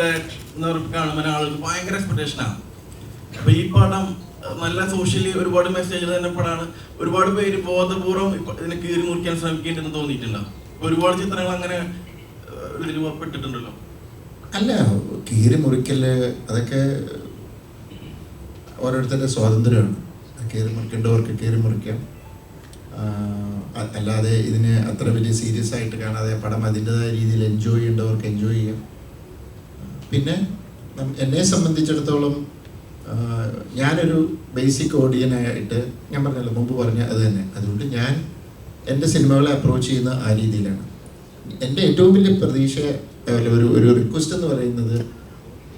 Direct എന്ന് കാണുമ്പോൾ ആളുകൾക്ക് ഭയങ്കര എക്സ്പെക്ടേഷനാണ് അപ്പൊ ഈ പടം നല്ല സോഷ്യലി ഒരുപാട് മെസ്സേജ് തന്നെ പടമാണ് ഒരുപാട് പേര് ബോധപൂർവം ഇതിനെ കീറി മുറിക്കാൻ ശ്രമിക്കേണ്ടെന്ന് തോന്നിയിട്ടുണ്ടോ. ഒരുപാട് ചിത്രങ്ങൾ അങ്ങനെ രൂപപ്പെട്ടിട്ടുണ്ടല്ലോ. അല്ല കീറി മുറിക്കൽ അതൊക്കെ ഓരോരുത്തരുടെ സ്വാതന്ത്ര്യമാണ്. കീറി മുറിക്കേണ്ടവർക്ക് കീറി മുറിക്കാം. അല്ലാതെ ഇതിന് അത്ര വലിയ സീരിയസ് ആയിട്ട് കാണാതെ പടം അതിന്റെതായ രീതിയിൽ എൻജോയ് ചെയ്യേണ്ടവർക്ക് എൻജോയ് ചെയ്യാം. പിന്നെ എന്നെ സംബന്ധിച്ചിടത്തോളം ഞാനൊരു ബേസിക് ഓഡിയനായിട്ട് ഞാൻ പറഞ്ഞല്ലോ മുമ്പ് പറഞ്ഞ അത് തന്നെ. അതുകൊണ്ട് ഞാൻ എന്റെ സിനിമകളെ അപ്രോച്ച് ചെയ്യുന്ന ആ രീതിയിലാണ്. എന്റെ ഏറ്റവും വലിയ പ്രതീക്ഷ ഒരു ഒരു റിക്വസ്റ്റ് എന്ന് പറയുന്നത്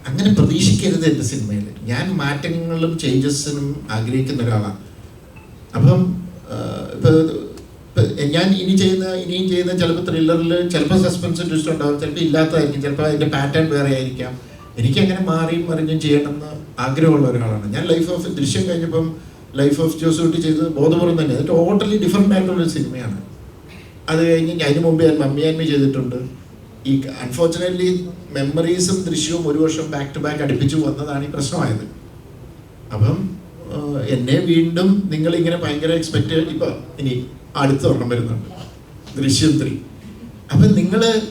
അങ്ങനെ പ്രതീക്ഷിക്കരുത് എന്റെ സിനിമയിൽ. ഞാൻ മാറ്റങ്ങളും ചേഞ്ചസിനും ആഗ്രഹിക്കുന്ന ഒരാളാണ് അപ്പം ഇപ്പോൾ ഞാൻ ഇനി ചെയ്യുന്ന ഇനിയും ചെയ്യുന്ന ചിലപ്പോൾ ത്രില്ലറിൽ ചിലപ്പോൾ സസ്പെൻസ് ട്വിസ്റ്റ് ഉണ്ടാവും ചിലപ്പോൾ ഇല്ലാത്തതായിരിക്കും ചിലപ്പോൾ അതിന്റെ പാറ്റേൺ വേറെ ആയിരിക്കാം. എനിക്ക് അങ്ങനെ മാറിയും മറിഞ്ഞും ചെയ്യണമെന്ന് ആഗ്രഹമുള്ള ഒരാളാണ്. ഞാൻ ലൈഫ് ഓഫ് ദൃശ്യം കഴിഞ്ഞപ്പം ലൈഫ് ഓഫ് ജോസൂട്ടി ചെയ്തത് ബോധപൂർവം തന്നെ. അത് ടോട്ടലി ഡിഫറെന്റ് ആയിട്ടുള്ളൊരു സിനിമയാണ്. അത് കഴിഞ്ഞ് അതിന് മുമ്പ് ഞാൻ മമ്മിയാൻമി ചെയ്തിട്ടുണ്ട്. ഈ അൺഫോർച്ചുനേറ്റ്ലി മെമ്മറീസും ദൃശ്യവും ഒരു വർഷം ബാക്ക് ടു ബാക്ക് അടുപ്പിച്ച് വന്നതാണ് ഈ പ്രശ്നമായത്. അപ്പം എന്നെ വീണ്ടും നിങ്ങൾ ഇങ്ങനെ ഭയങ്കര എക്സ്പെക്റ്റ് ഇപ്പം ഇനി അടുത്ത ഒരെണ്ണം വരുന്നുണ്ട്. ദൃശ്യം ത്രീ. അപ്പം നിങ്ങൾ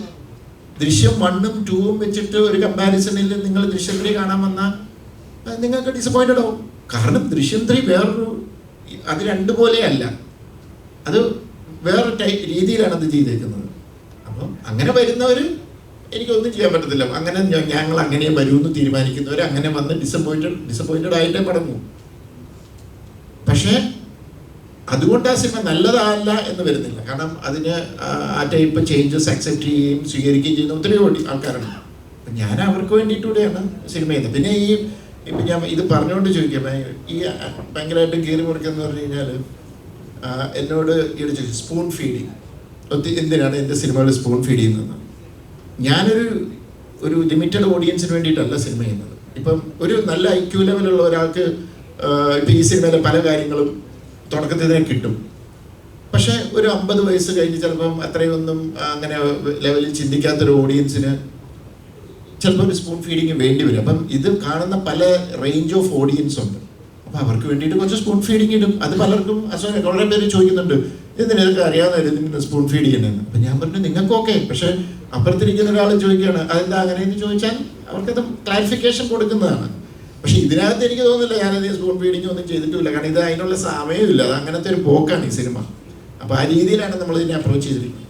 ദൃശ്യം വണ്ണും ടൂവും വെച്ചിട്ട് ഒരു കമ്പാരിസണിൽ നിങ്ങൾ ദൃശ്യം ത്രീ കാണാൻ വന്നാൽ നിങ്ങൾക്ക് ഡിസപ്പോയിന്റഡ് ആവും. കാരണം ദൃശ്യം ത്രീ വേറൊരു അത് രണ്ട് പോലെയല്ല. അത് വേറെ ടൈപ്പ് രീതിയിലാണ് അത് ചെയ്തേക്കുന്നത്. അപ്പം അങ്ങനെ വരുന്നവർ എനിക്കൊന്നും ചെയ്യാൻ പറ്റത്തില്ല. അങ്ങനെ ഞങ്ങൾ അങ്ങനെ വരുമെന്ന് തീരുമാനിക്കുന്നവർ അങ്ങനെ വന്ന് ഡിസപ്പോയിന്റഡ് ഡിസപ്പോയിന്റഡ് ആയിട്ടേ മടങ്ങൂ. പക്ഷേ അതുകൊണ്ട് ആ സിനിമ നല്ലതല്ല എന്ന് വരുന്നില്ല. കാരണം അതിന് ആ- ടൈപ്പ് ചേഞ്ചസ് അക്സെപ്റ്റ് ചെയ്യുകയും സ്വീകരിക്കുകയും ചെയ്യുന്ന ഒത്തിരി ആൾക്കാരുണ്ട്. ഞാൻ അവർക്ക് വേണ്ടിയിട്ടൂടെയാണ് സിനിമ ചെയ്യുന്നത്. പിന്നെ ഈ ഇപ്പം ഞാൻ ഇത് പറഞ്ഞുകൊണ്ട് ചോദിക്കാം. ഈ ഭയങ്കരമായിട്ട് കീറി മുറിക്കുന്ന പറഞ്ഞു കഴിഞ്ഞാൽ എന്നോട് ഈയിടെ ചോദിച്ചു സ്പൂൺ ഫീഡിങ് ഒത്തിരി എന്തിനാണ് എന്റെ സിനിമകൾ സ്പൂൺ ഫീഡ് ചെയ്യുന്നത് ഞാനൊരു ഒരു ലിമിറ്റഡ് ഓഡിയൻസിന് വേണ്ടിയിട്ടല്ല സിനിമ ചെയ്യുന്നത്. ഇപ്പം ഒരു നല്ല ഐ ക്യു ലെവലുള്ള ഒരാൾക്ക് ഇപ്പം ഈ സിനിമയിലെ പല കാര്യങ്ങളും തുടക്കത്തിൽ തന്നെ കിട്ടും. പക്ഷേ ഒരു അമ്പത് വയസ്സ് കഴിഞ്ഞ് ചിലപ്പം അത്രയൊന്നും അങ്ങനെ ലെവലിൽ ചിന്തിക്കാത്തൊരു ഓഡിയൻസിന് ചിലപ്പോൾ ഒരു സ്പൂൺ ഫീഡിങ് വേണ്ടി വരും. അപ്പം ഇത് കാണുന്ന പല റേഞ്ച് ഓഫ് ഓഡിയൻസ് ഉണ്ട്. അപ്പം അവർക്ക് വേണ്ടിയിട്ട് കുറച്ച് സ്പൂൺ ഫീഡിങ് ഇടും. അത് പലർക്കും അസുഖം വളരെ പേര് ചോദിക്കുന്നുണ്ട് എന്തിനാ ഇതൊക്കെ അറിയാവുന്ന? സ്പൂൺ ഫീഡ് ചെയ്യണമെന്ന് അപ്പം ഞാൻ പറഞ്ഞു നിങ്ങൾക്ക് ഓക്കെ. പക്ഷേ അപ്പുറത്തിരിക്കുന്ന ഒരാൾ ചോദിക്കുകയാണ് അതെന്താ അങ്ങനെയെന്ന് ചോദിച്ചാൽ അവർക്കത് ക്ലാരിഫിക്കേഷൻ കൊടുക്കുന്നതാണ്. പക്ഷെ ഇതിനകത്ത് എനിക്ക് തോന്നുന്നില്ല ഞാനധികം സ്പൂൺ ഫീഡിങ് ഒന്നും ചെയ്തിട്ടില്ല കാരണം ഇത് അതിനുള്ള സമയമില്ല. അത് അങ്ങനത്തെ ഒരു പോക്കാണ് ഈ സിനിമ. അപ്പോൾ ആ രീതിയിലാണ് നമ്മൾ ഇതിനെ അപ്രോച്ച് ചെയ്തിരിക്കുന്നത്.